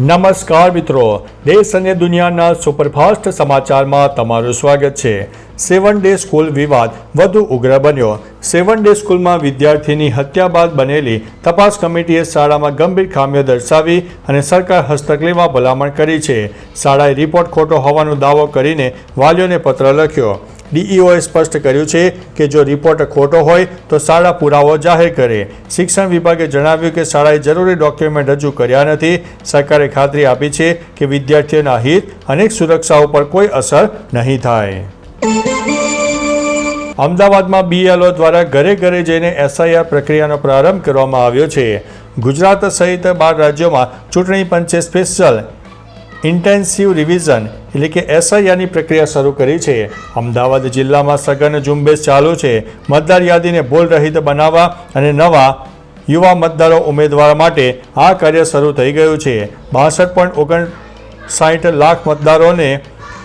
નમસ્કાર મિત્રો. દેશ અને દુનિયાના સુપરફાસ્ટ સમાચારમાં તમારું સ્વાગત છે. સેવન ડે સ્કૂલ વિવાદ વધુ ઉગ્ર બન્યો. સેવન ડે સ્કૂલમાં વિદ્યાર્થીની હત્યા બાદ બનેલી તપાસ કમિટીએ શાળામાં ગંભીર ખામીઓ દર્શાવી અને સરકાર હસ્તક લેવા ભલામણ કરી છે. શાળાએ રિપોર્ટ ખોટો હોવાનો દાવો કરીને વાલીઓને પત્ર લખ્યો. ડીઈઓએ સ્પષ્ટ કર્યું છે કે જો રિપોર્ટ ખોટો હોય તો શાળા પુરાવો જાહેર કરે. શિક્ષણ વિભાગે જણાવ્યું કે શાળાએ જરૂરી ડોક્યુમેન્ટ રજૂ કર્યા નથી. સરકારે ખાતરી આપી છે કે વિદ્યાર્થીઓના હિત અને સુરક્ષા ઉપર કોઈ અસર નહીં થાય. અમદાવાદમાં બીએલઓ દ્વારા ઘરે ઘરે જઈને એસઆઈઆર પ્રક્રિયાનો પ્રારંભ કરવામાં આવ્યો છે. ગુજરાત સહિત બાર રાજ્યોમાં ચૂંટણી પંચે સ્પેશિયલ ઇન્ટેન્સિવ રિવિઝન, એટલે કે એસઆઈઆરની પ્રક્રિયા શરૂ કરી છે. અમદાવાદ જિલ્લામાં સઘન ઝુંબેશ ચાલુ છે. મતદાર યાદીને ભૂલરહિત બનાવવા અને નવા યુવા મતદારો ઉમેદવાર માટે આ કાર્ય શરૂ થઈ ગયું છે. બાસઠ પોઈન્ટ ઓગણસાઠ લાખ મતદારોને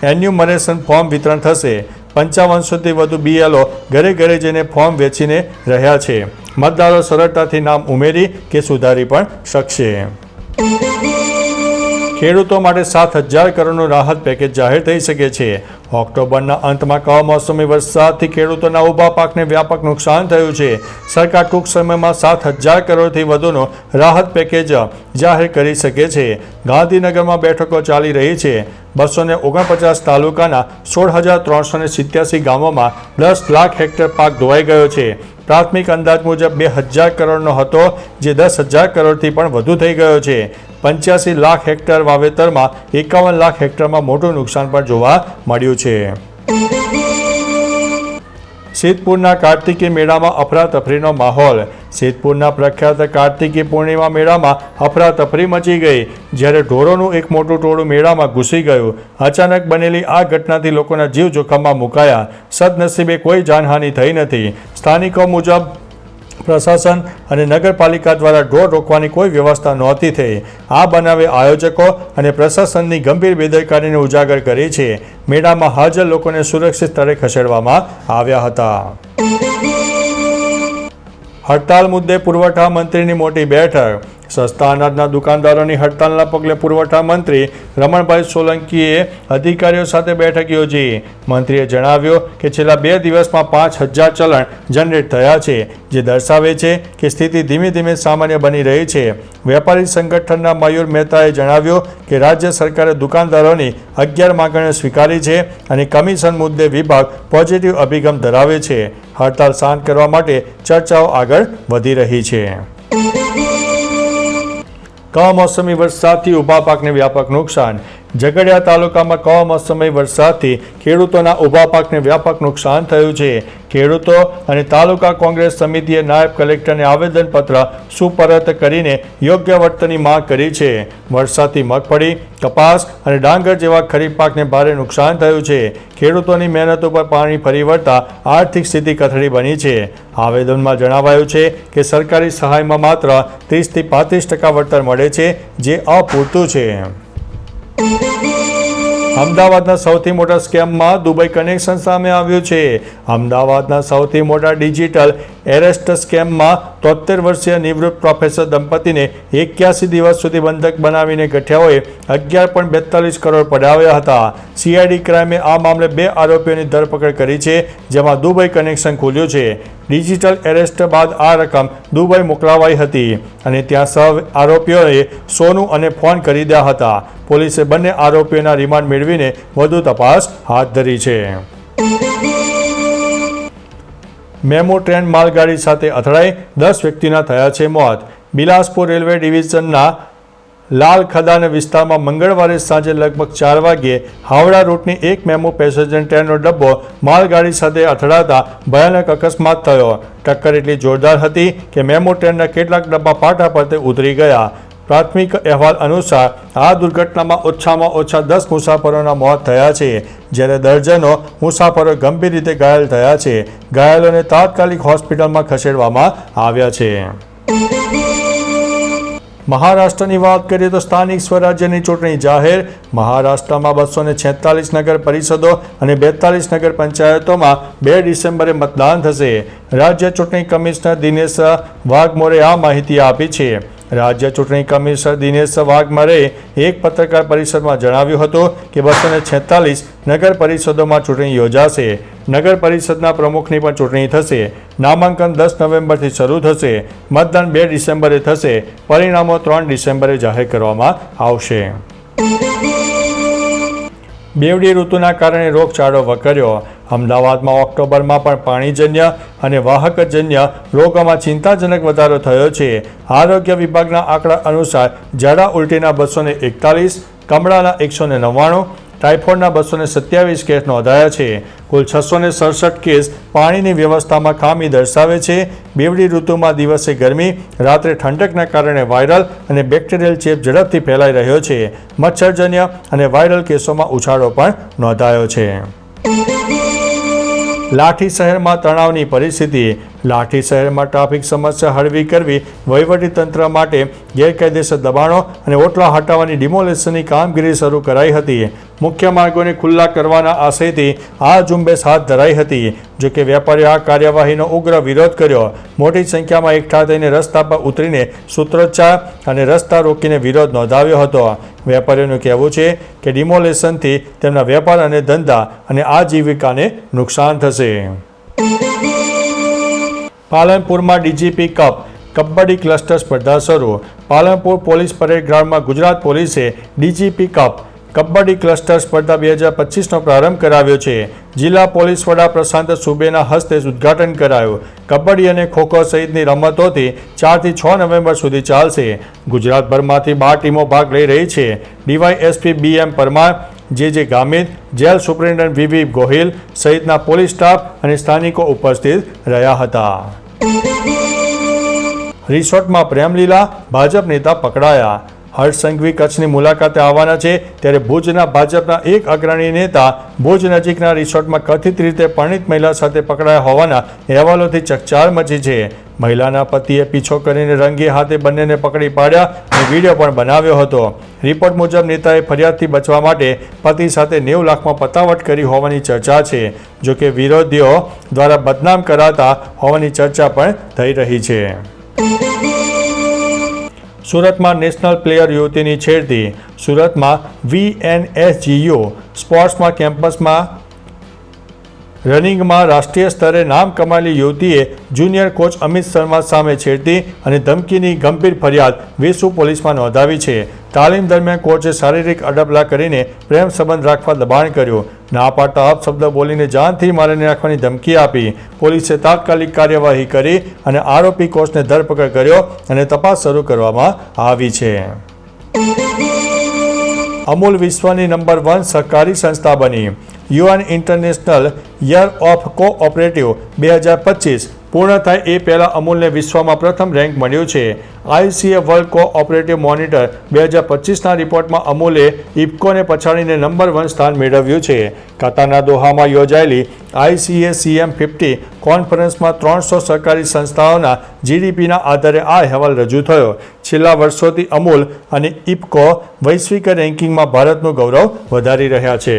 એન્યુમરેશન ફોર્મ વિતરણ થશે. પંચાવનસોથી વધુ બીએલઓ ઘરે ઘરે જઈને ફોર્મ વેચીને રહ્યા છે. મતદારો સરળતાથી નામ ઉમેરી કે સુધારી પણ શકશે. ખેડૂતો માટે સાત હજાર કરોડનું રાહત પેકેજ જાહેર થઈ શકે છે. ઓક્ટોબરના અંતમાં કમોસમી વરસાદથી ખેડૂતોના ઊભા પાકને વ્યાપક નુકસાન થયું છે. સરકાર ટૂંક સમયમાં સાત હજાર કરોડથી વધુનો રાહત પેકેજ જાહેર કરી શકે છે. ગાંધીનગરમાં બેઠકો ચાલી રહી છે. બસો ને ઓગણપચાસ તાલુકાના સોળ હજાર ત્રણસો ને સિત્યાસી ગામોમાં દસ લાખ હેક્ટર પાક ધોવાઈ ગયો છે. પ્રાથમિક અંદાજ મુજબ બે હજાર કરોડનો હતો, જે દસ હજાર કરોડથી પણ વધુ થઈ ગયો છે. પંચ્યાસી લાખ હેક્ટર વાવેતરમાં એકાવન લાખ હેક્ટરમાં મોટું નુકસાન પણ જોવા મળ્યું છે. સિદ્ધપુરના કાર્તિકી મેળામાં અફરાતફરીનો માહોલ. સિદ્ધપુરના પ્રખ્યાત કાર્તિકી પૂર્ણિમા મેળામાં અફરાતફરી મચી ગઈ, જ્યારે ઢોરોનું એક મોટું ટોળું મેળામાં ઘૂસી ગયું. અચાનક બનેલી આ ઘટનાથી લોકોના જીવ જોખમમાં મુકાયા. સદનસીબે કોઈ જાનહાનિ થઈ નથી. સ્થાનિકો મુજબ પ્રશાસન અને નગરપાલિકા દ્વારા ઢોર રોકવાની કોઈ વ્યવસ્થા નહોતી થઈ. આ બનાવે આયોજકો અને પ્રશાસનની ગંભીર બેદરકારીને ઉજાગર કરી છે. મેળામાં હાજર લોકોને સુરક્ષિત સ્થળે ખસેડવામાં આવ્યા હતા. હડતાલ મુદ્દે પુરવઠા મંત્રીની મોટી બેઠક. સસ્તા અનાજના દુકાનદારોની હડતાલના પગલે પુરવઠા મંત્રી રમણભાઈ સોલંકીએ અધિકારીઓ સાથે બેઠક યોજી. મંત્રીએ જણાવ્યું કે છેલ્લા બે દિવસમાં પાંચ હજાર ચલણ જનરેટ થયા છે, જે દર્શાવે છે કે સ્થિતિ ધીમે ધીમે સામાન્ય બની રહી છે. વેપારી સંગઠનના મયુર મહેતાએ જણાવ્યું કે રાજ્ય સરકારે દુકાનદારોની અગિયાર માગણીઓ સ્વીકારી છે અને કમિશન મુદ્દે વિભાગ પોઝિટિવ અભિગમ ધરાવે છે. હડતાલ શાંત કરવા માટે ચર્ચાઓ આગળ વધી રહી છે. કમોસમી વરસાદથી ઊભા પાકને વ્યાપક નુકસાન ઝઘડિયા તાલુકામાં કમોસમી વરસાદથી ખેડૂતોના ઊભા પાકને વ્યાપક નુકસાન થયું છે. ખેડૂતો અને તાલુકા કોંગ્રેસ સમિતિએ નાયબ કલેક્ટરને આવેદનપત્ર સુપરત કરીને યોગ્ય વર્તનની માંગ કરી છે. વરસાદથી મગફળી, કપાસ અને ડાંગર જેવા ખરીફ પાકને ભારે નુકસાન થયું છે. ખેડૂતોની મહેનત ઉપર પાણી ફરી વળતા આર્થિક સ્થિતિ કથળી બની છે. આવેદનમાં જણાવાયું છે કે સરકારી સહાયમાં માત્ર ત્રીસથી પાંત્રીસ ટકા વળતર મળે છે, જે અપૂરતું છે. અમદાવાદના સૌથી મોટા સ્કેમમાં દુબઈ કનેક્શન સામે આવ્યું છે. અમદાવાદના સૌથી મોટા ડિજિટલ એરેસ્ટ સ્કેમમાં તોતેર વર્ષીય નિવૃત્ત પ્રોફેસર દંપતીને એક્યાસી દિવસ સુધી બંધક બનાવીને ગઠિયાઓએ અગિયાર પોઈન્ટ બેતાલીસ કરોડ પડાવ્યા હતા. સીઆઈડી ક્રાઇમે આ મામલે બે આરોપીઓની ધરપકડ કરી છે, જેમાં દુબઈ કનેક્શન ખુલ્યું છે. ડિજિટલ એરેસ્ટ બાદ આ રકમ દુબઈ મોકલાવાઈ હતી અને ત્યાં સહ આરોપીઓએ સોનું અને ફોન ખરીદ્યા હતા. પોલીસે બંને આરોપીઓના રિમાન્ડ મેળવીને વધુ તપાસ હાથ ધરી છે. મેમો ટ્રેન માલગાડી સાથે અથડાઈ દસ વ્યક્તિના થયા છે મોત. બિલાસપુર રેલવે ડિવિઝનના લાલ ખદાન વિસ્તારમાં મંગળવારે સાંજે લગભગ ચાર વાગ્યે હાવડા રૂટની એક મેમો પેસેન્જર ટ્રેનનો ડબ્બો માલગાડી સાથે અથડાતા ભયાનક અકસ્માત થયો. ટક્કર એટલી જોરદાર હતી કે મેમો ટ્રેનના કેટલાક ડબ્બા પાટા પરથી ઉતરી ગયા. પ્રાથમિક અહેવાલ અનુસાર, આ દુર્ઘટનામાં ઓછામાં ઓછા દસ મુસાફરોના મોત થયા છે, જ્યારે દર્જનો મુસાફરો ગંભીર રીતે ઘાયલ થયા છે. ઘાયલોને તાત્કાલિક હોસ્પિટલમાં ખસેડવામાં આવ્યા છે. મહારાષ્ટ્રની વાત કરીએ તો સ્થાનિક સ્વરાજ્યની ચૂંટણી જાહેર. મહારાષ્ટ્રમાં બસો ને છેતાલીસ નગર પરિષદો અને બેતાલીસ નગર પંચાયતોમાં બે ડિસેમ્બરે મતદાન થશે. રાજ્ય ચૂંટણી કમિશનર દિનેશ વાઘમોરે આ માહિતી આપી છે. રાજ્ય ચૂંટણી કમિશનર દિનેશ વાઘમારે એક પત્રકાર પરિષદમાં જણાવ્યું હતું કે બસો ને નગર પરિષદોમાં ચૂંટણી યોજાશે. નગર પરિષદના પ્રમુખની પણ ચૂંટણી થશે. નામાંકન દસ નવેમ્બરથી શરૂ થશે. મતદાન બે ડિસેમ્બરે થશે. પરિણામો ત્રણ ડિસેમ્બરે જાહેર કરવામાં આવશે. બેવડી ઋતુના કારણે રોગચાળો વકર્યો. અમદાવાદમાં ઓક્ટોબરમાં પણ પાણીજન્ય અને વાહકજન્ય રોગોમાં ચિંતાજનક વધારો થયો છે. આરોગ્ય વિભાગના આંકડા અનુસાર ઝાડા ઉલટીના બસો ને એકતાલીસ, કમળાના એકસો ને નવ્વાણું, ટાઇફોઇડના બસો ને સત્યાવીસ કેસ નોંધાયા છે. કુલ છસો ને સડસઠ કેસ પાણીની વ્યવસ્થામાં ખામી દર્શાવે છે. બેવડી ઋતુમાં દિવસે ગરમી, રાત્રે ઠંડકના કારણે વાયરલ અને બેક્ટેરિયલ ચેપ ઝડપથી ફેલાઈ રહ્યો છે. મચ્છરજન્ય અને વાયરલ કેસોમાં ઉછાળો પણ નોંધાયો છે. લાઠી શહેરમાં તણાવની પરિસ્થિતિ લાઠી શહેરમાં ટ્રાફિક સમસ્યા હળવી કરવી વહીવટી તંત્ર માટે ગેરકાયદેસર દબાણો અને ઓટલા હટાવવાની ડિમોલેશનની કામગીરી શરૂ કરાઈ હતી. મુખ્ય માર્ગોને ખુલ્લા કરવાના આશયથી આ ઝુંબેશ હાથ ધરાઈ હતી જોકે વેપારીઓ આ કાર્યવાહીનો ઉગ્ર વિરોધ કર્યો. મોટી સંખ્યામાં એકઠા થઈને રસ્તા પર ઉતરીને સૂત્રોચ્ચાર અને રસ્તા રોકીને વિરોધ નોંધાવ્યો હતો. વેપારીઓનું કહેવું છે કે ડિમોલેશનથી તેમના વેપાર અને ધંધા અને આજીવિકાને નુકસાન થશે. પાલનપુરમાં ડીજીપી કપ, કબડ્ડી ક્લસ્ટર સ્પર્ધા શરૂ પાલનપુર પોલીસ પરેડ ગ્રાઉન્ડમાં ગુજરાત પોલીસે ડીજીપી કપ, કબડ્ડી ક્લસ્ટર સ્પર્ધા બે હજાર પચીસનો પ્રારંભ કરાવ્યો છે. જિલ્લા પોલીસ વડા પ્રશાંત સુબેના હસ્તે ઉદ્ઘાટન કરાયું. કબડ્ડી અને ખોખો સહિતની રમતોથી ચારથી છ નવેમ્બર સુધી ચાલશે. ગુજરાતભરમાંથી બાર ટીમો ભાગ લઈ રહી છે. ડીવાયએસપી બી M Parmar J J Gamit jail superintendent V V Gohil સહિતના પોલીસ સ્ટાફ અને સ્થાનિકો ઉપસ્થિત રહ્યા હતા. રિસોર્ટમાં પ્રેમલીલા ભાજપ નેતા પકડાયા. હર્ષ સંઘવી કચ્છની મુલાકાતે આવવાના છે. ત્યારે ભુજના ભાજપના એક અગ્રણી નેતા ભુજ નજીકના રિસોર્ટમાં કથિત રીતે પરણિત મહિલા સાથે પકડાયા હોવાના અહેવાલોથી ચકચાર મચી છે. મહિલાના પતિએ પીછો કરીને રંગે હાથે બંનેને પકડી પાડ્યા અને વીડિયો પણ બનાવ્યો હતો. રિપોર્ટ મુજબ નેતાએ ફરિયાદથી બચવા માટે પતિ સાથે નેવ લાખમાં પતાવટ કરી હોવાની ચર્ચા છે. જોકે વિરોધીઓ દ્વારા બદનામ કરાતા હોવાની ચર્ચા પણ થઈ રહી છે. સુરતમાં નેશનલ પ્લેયર યુવતીની છેડતી સુરતમાં વીએનએસજીયુ સ્પોર્ટ્સમાં કેમ્પસમાં રનિંગમાં રાષ્ટ્રીય સ્તરે નામ કમાયેલી યુવતીએ જુનિયર કોચ અમિત શર્મા સામે છેડતી અને ધમકીની ગંભીર ફરિયાદ વેસુ પોલીસમાં નોંધાવી છે. તાલીમ દરમિયાન કોચે શારીરિક અડબલા કરીને પ્રેમ સંબંધ રાખવા દબાણ કર્યું. ના પાડતા અપશબ્દ બોલીને જાનથી મારીને રાખવાની ધમકી આપી. પોલીસે તાત્કાલિક કાર્યવાહી કરી અને આરોપી કોચને ધરપકડ કર્યો અને તપાસ શરૂ કરવામાં આવી છે. અમૂલ વિશ્વની નંબર વન સહકારી સંસ્થા બની. UN international year of cooperative બે હજાર પચીસ પૂર્ણ થાય એ પહેલાં અમૂલને વિશ્વમાં પ્રથમ રેન્ક મળ્યું છે. આઈસીએ વર્લ્ડ કોઓપરેટિવ મોનિટર બે હજાર પચીસના રિપોર્ટમાં અમૂલે ઇફકોને પછાડીને નંબર વન સ્થાન મેળવ્યું છે. કતારના દોહામાં યોજાયેલી આઈસીએ સીએમ ફિફ્ટી કોન્ફરન્સમાં ત્રણસો સરકારી સંસ્થાઓના જીડીપીના આધારે આ અહેવાલ રજૂ થયો. છેલ્લા વર્ષોથી અમૂલ અને ઇફકો વૈશ્વિક રેન્કિંગમાં ભારતનું ગૌરવ વધારી રહ્યા છે.